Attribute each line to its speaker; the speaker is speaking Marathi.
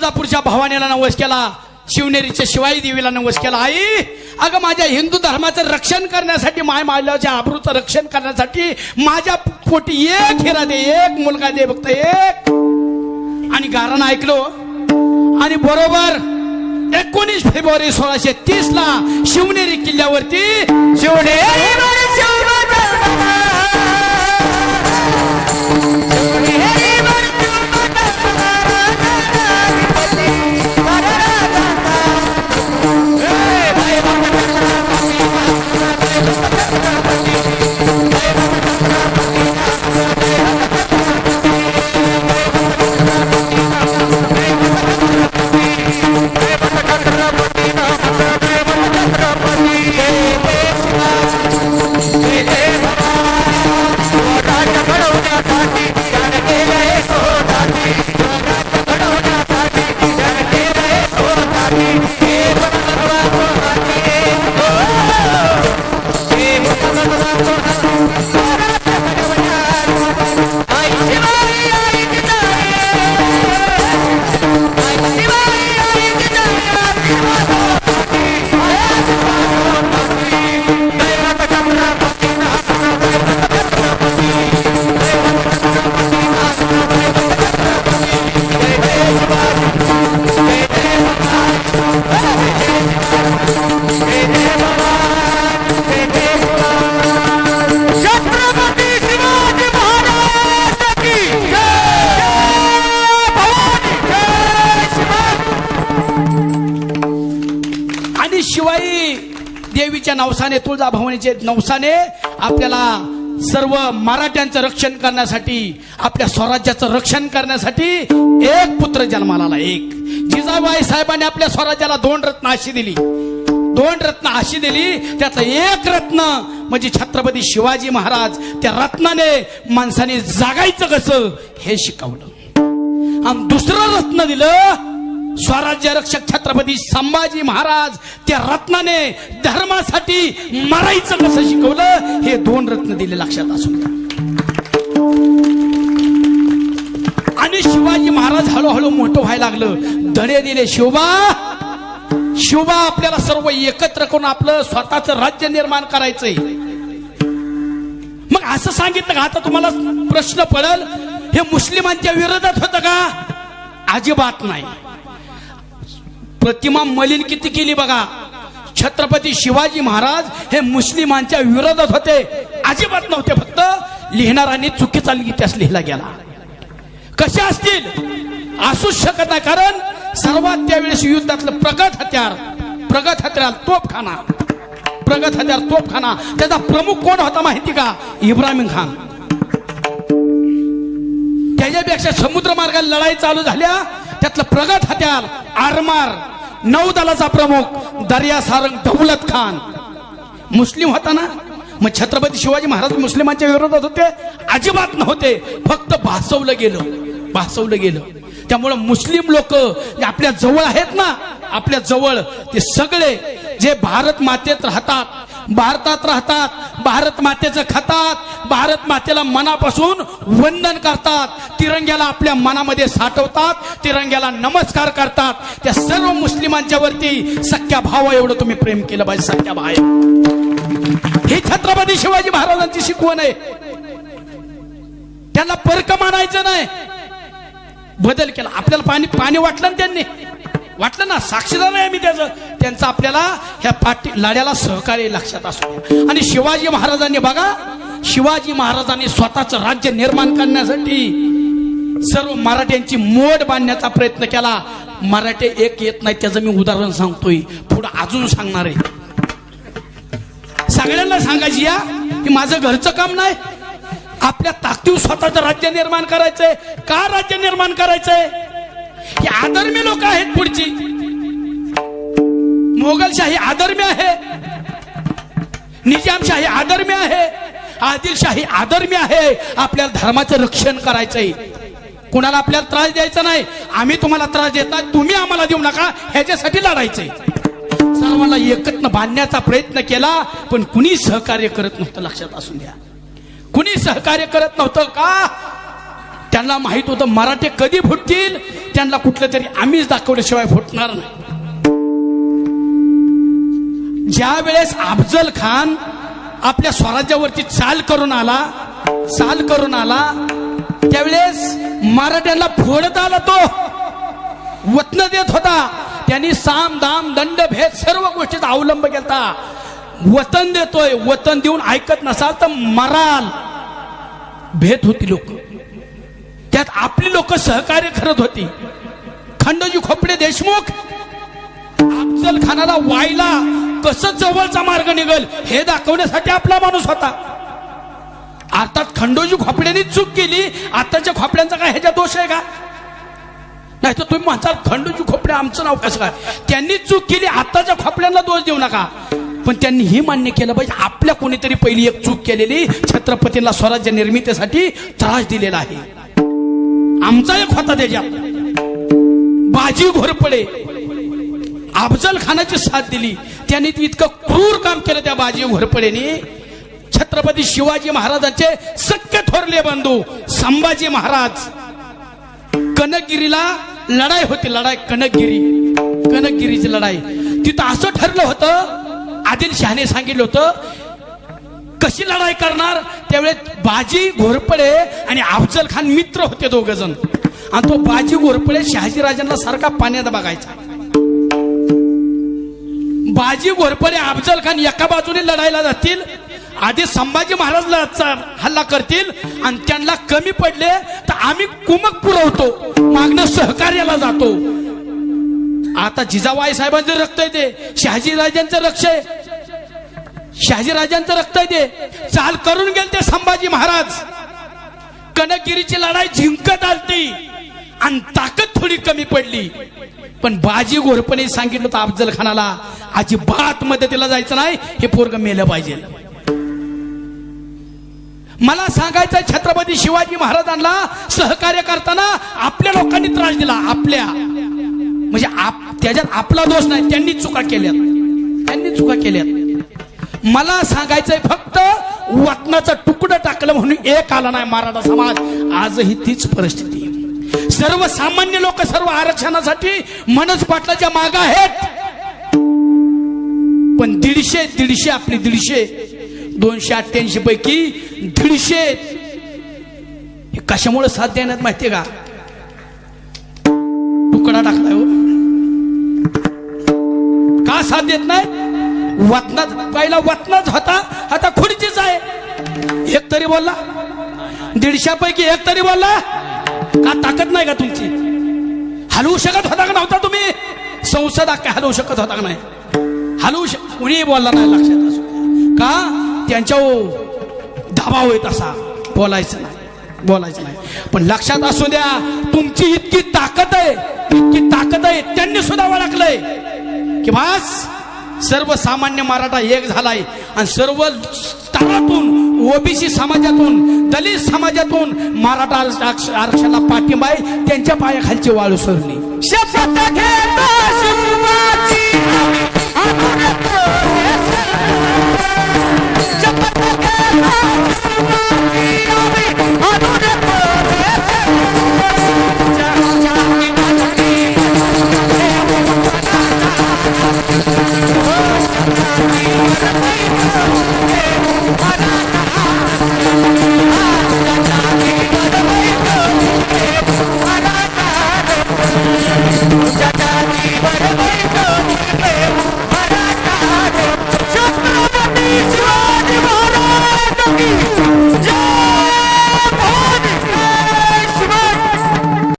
Speaker 1: तुळजापूरच्या भावानेला नवस केला शिवनेरीच्या शिवाई देवीला नवस केला. आई अगं माझ्या हिंदू धर्माचं रक्षण करण्यासाठी माय माल्याच्या आबरूचं रक्षण करण्यासाठी माझ्या पोटी एक हिरा दे एक मुलगा दे फक्त एक. आणि गारण ऐकलो हो. आणि बरोबर एकोणीस फेब्रुवारी सोळाशे तीस ला शिवनेरी किल्ल्यावरती शिवनेरी देवीच्या नवसाने तुळजाभवानीचे नवसाने आपल्याला सर्व मराठ्यांचं रक्षण करण्यासाठी आपल्या स्वराज्याचं रक्षण करण्यासाठी एक पुत्र जन्माला आला एक. जिजाबाई साहेबांनी आपल्या स्वराज्याला दोन रत्न अशी दिली. दोन रत्न अशी दिली त्यातलं एक रत्न म्हणजे छत्रपती शिवाजी महाराज त्या रत्नाने माणसाने जागायचं कसं हे शिकवलं. आणि दुसरं रत्न दिलं स्वराज्य रक्षक छत्रपती संभाजी महाराज त्या रत्नाने धर्मासाठी मरायचं कसं शिकवलं हे दोन रत्न दिले लक्षात असू द्या आणि शिवाजी महाराज हळूहळू मोठं व्हायला लागलं. धडे दिले शिवबा शिवबा आपल्याला सर्व एकत्र करून आपलं स्वतःचं राज्य निर्माण करायचंय. मग असं सांगितलं का? आता तुम्हाला प्रश्न पडल हे मुस्लिमांच्या विरोधात होतं का? अजिबात नाही. प्रतिमा मलिन किती केली बघा. छत्रपती शिवाजी महाराज हे मुस्लिमांच्या विरोधात होते. अजिबात नव्हते फक्त लिहिणाऱ्यांनी चुकीचा इतिहास लिहिला गेला. कसे असतील? असूच शकत नाही कारण सर्वात त्यावेळेस युद्धातलं प्रगत हत्यार प्रगत हत्यार तोपखाना प्रगत हत्यार तोपखाना त्याचा प्रमुख कोण होता माहिती का? इब्राहिम खान. त्याच्यापेक्षा समुद्र मार्गाला लढाई चालू झाल्या. त्यातलं प्रगत हत्यार आरमार. नौदलाचा प्रमुख दर्या सारंग दौलत खान. मुस्लिम होता ना? मग छत्रपती शिवाजी महाराज मुस्लिमांच्या विरोधात होते? अजिबात नव्हते. फक्त भासवलं गेलं. भासवलं गेलं. त्यामुळं मुस्लिम लोक आपल्या जवळ आहेत ना आपल्या जवळ ते सगळे जे भारत मातेत राहतात भारतात राहतात भारत मातेचं खातात भारत मातेला मनापासून वंदन करतात. तिरंग्याला आपल्या मनामध्ये साठवतात तिरंग्याला नमस्कार करतात. त्या सर्व मुस्लिमांच्या वरती सख्या भावा एवढं तुम्ही प्रेम केलं पाहिजे सख्या भाय हे छत्रपती शिवाजी महाराजांची शिकवण आहे. त्यांना परक मानायचं नाही. बदल केला. आपल्याला पाणी पाणी वाटलं ना त्यांनी? वाटलं ना? साक्षीदार आहे मी त्याचं. त्यांचा आपल्याला ह्या पाठी लढ्याला सहकार्य लक्षात असू द्या. आणि शिवाजी महाराजांनी बघा शिवाजी महाराजांनी स्वतःचं राज्य निर्माण करण्यासाठी सर्व मराठ्यांची मोड बांधण्याचा प्रयत्न केला. मराठे एक येत नाही त्याचं मी उदाहरण सांगतोय. पुढं अजून सांगणार आहे. सगळ्यांना सांगायची या की माझं घरचं काम नाही. आपल्या ताकदीव स्वतःचं राज्य निर्माण करायचंय. का राज्य निर्माण करायचंय? हे आदर्मी लोक आहेत पुढची. मोगलशाही आदर्मी आहे. निजामशाही आदर्मी आहे. आदिलशाही आदर्मी आहे. आपल्याला धर्माचं रक्षण करायचंय. कुणाला आपल्याला त्रास द्यायचा नाही. आम्ही तुम्हाला त्रास देतात तुम्ही आम्हाला देऊ नका. ह्याच्यासाठी लढायचंय. सर्वांना एकत्र बांधण्याचा प्रयत्न केला पण कुणी सहकार्य करत नव्हतं लक्षात असून द्या. कुणी सहकार्य करत नव्हतं का? त्यांना माहीत होतं मराठे कधी फुटतील? त्यांना कुठलं तरी आम्हीच दाखवल्याशिवाय फुटणार नाही. ज्या वेळेस अफजल खान आपल्या स्वराज्यावरती चाल करून आला चाल करून आला त्यावेळेस मराठ्यांना फोडत आला तो. वतन देत होता. त्यांनी साम दाम दंड भेद सर्व गोष्टीचा अवलंब केला वतन देतोय. वतन देऊन ऐकत नसाल तर मराल. भेद होती लोक. त्यात आपली लोक सहकार्य करत होती. खंडोजी खोपडे देशमुख अफजल खानाला वायला कसं जवळचा मार्ग निघल हे दाखवण्यासाठी आपला माणूस होता. अर्थात खंडोजी खोपड्यांनी चूक केली आताच्या खोपड्यांचा काय ह्याच्या दोष आहे का? नाही तर तुम्ही म्हणताल खंडोजी खोपडे आमचं नाव कसं काय? त्यांनी चूक केली आताच्या खोपड्यांना दोष देऊ नका. पण त्यांनी हे मान्य केलं पाहिजे आपल्या कोणीतरी पहिली एक चूक केलेली छत्रपतींना स्वराज्य निर्मितीसाठी त्रास दिलेला आहे. आमचा एक होता त्याच्यात. बाजी घोरपडे. अफजल खानाची साथ दिली. त्यांनी ती इतकं क्रूर काम केलं त्या बाजी घोरपडेने. छत्रपती शिवाजी महाराजांचे सख्य थोरले बंधू संभाजी महाराज. कनकगिरीला लढाई होती लढाई कनकगिरी. कनकगिरीची लढाई. तिथं असं ठरलं होतं आदिल शहाने सांगितलं होतं कशी लढाई करणार? त्यावेळेस बाजी घोरपडे आणि अफजल खान मित्र होते दोघ जण. आणि तो बाजी घोरपडे शहाजीराजांना सारखा पाण्यात बघायचा. बाजी घोरपडे अफजल खान एका बाजूने लढायला जातील आधी संभाजी महाराज हल्ला करतील आणि त्यांना कमी पडले तर आम्ही कुमक पुरवतो मागणं सहकार्याला जातो. आता जिजाबाई साहेबांचं रक्त येते शहाजीराजांचं रक्ष आहे. शहाजीराजांचं रक्त येते चाल करून गेल ते संभाजी महाराज. कनकगिरीची लढाई जिंकत आलती. आणि ताकद थोडी कमी पडली. पण बाजी घोरपणे सांगितलं होतं अफजल खानाला अजिबात मदतीला जायचं नाही हे पोरग मेलं पाहिजे. मला सांगायचं छत्रपती शिवाजी महाराजांना सहकार्य करताना आपल्या लोकांनी त्रास दिला आपल्या. म्हणजे आप त्याच्यात आपला दोष नाही त्यांनी चुका केल्यात. त्यांनी चुका केल्यात. मला सांगायचंय फक्त वतनाचं तुकडं टाकलं म्हणून एक आला नाही मराठा समाज. आजही तीच परिस्थिती. आहे. सर्वसामान्य लोक सर्व आरक्षणासाठी मनोज पाटलाच्या माग आहेत. पण दीडशे दीडशे आपली दीडशे दोनशे अठ्ठ्याऐंशी पैकी दीडशे. हे कशामुळे साथ देण्यात माहितीये का? तुकडा टाकलाय हो. का साथ देत नाही? वतनात पहिला वतनाच होता आता खुर्चीच आहे. एक तरी बोलला. दीडशापैकी एक तरी बोलला. का ताकद नाही का तुमची? हलवू शकत होता का नव्हता तुम्ही? संसद काय हलवू शकत होता का नाही? हलवू शक कुणी बोलला नाही लक्षात असू का? त्यांच्या दबाव येत असा. बोलायचं नाही. बोलायचं नाही. पण लक्षात असू द्या तुमची इतकी ताकद आहे. इतकी ताकद आहे. त्यांनी सुद्धा ओळखलंय. की बस सर्वसामान्य मराठा एक झालाय. आणि सर्व स्तरातून ओबीसी समाजातून दलित समाजातून मराठा आरक्षणाला पाठिंबा आहे. त्यांच्या पायाखालची वाळू सरली
Speaker 2: शपथ घेतो